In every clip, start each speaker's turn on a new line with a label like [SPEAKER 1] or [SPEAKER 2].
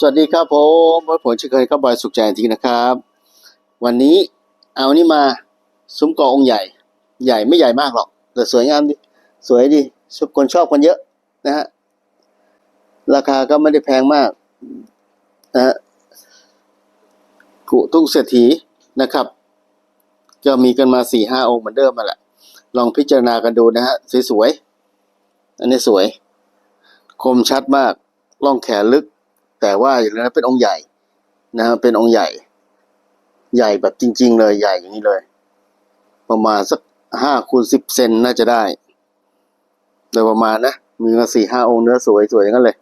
[SPEAKER 1] สวัสดีครับผมวัดผมเช่นเคยครับบอยสุขใจจริงนะครับ วันนี้เอานี่มาซุ้มกอองค์ใหญ่ ใหญ่ไม่ใหญ่มากหรอก แต่สวยงามดี สวยดีชอบคนชอบกันเยอะนะฮะ ราคาก็ไม่ได้แพงมากนะฮะกุตุ้งเศรษฐีนะครับ ก็มีกันมาสี่ห้าองค์เหมือนเดิมมาแหละ ลองพิจารณากันดูนะฮะ สวยๆ อันนี้สวย คมชัดมากล่องแขนลึก แต่ว่าอย่างนั้นเป็นองค์ใหญ่นะเป็นองค์ใหญ่ ใหญ่แบบจริง ๆ เลยใหญ่อย่างนี้เลย ประมาณสักห้าคูณสิบเซนน่าจะได้โดยประมาณนะมีมาสี่ห้าองค์เนื้อสวยสวยอย่างนั้นเลย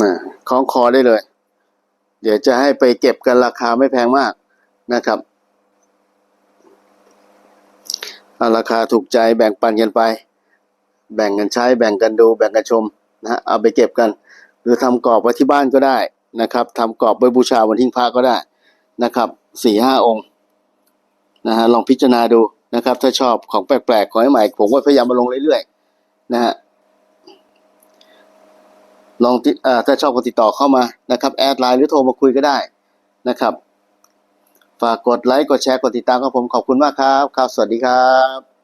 [SPEAKER 1] นะคล้องคอได้เลย เดี๋ยวจะให้ไปเก็บกันราคาไม่แพงมากนะครับเอาราคาถูกใจแบ่งปันกันไป แบ่งกันใช้แบ่งกันดูแบ่งกันชม นะเอาไปเก็บกัน หรือทำกรอบไว้ที่บ้านก็ได้นะครับทำกรอบไว้บูชาวันทิ้งพระก็ได้นะครับสี่ห้าองค์นะฮะลองพิจารณาดูนะครับ ถ้าชอบของแปลกๆ ของใหม่ๆผมก็พยายามมาลงเรื่อยๆนะฮะลองติดอ่าถ้าชอบก็ติดต่อเข้ามานะครับแอดไลน์หรือโทรมาคุยก็ได้นะครับฝากกดไลค์กดแชร์กดติดตามครับผมขอบคุณมากครับ ครับ สวัสดีครับ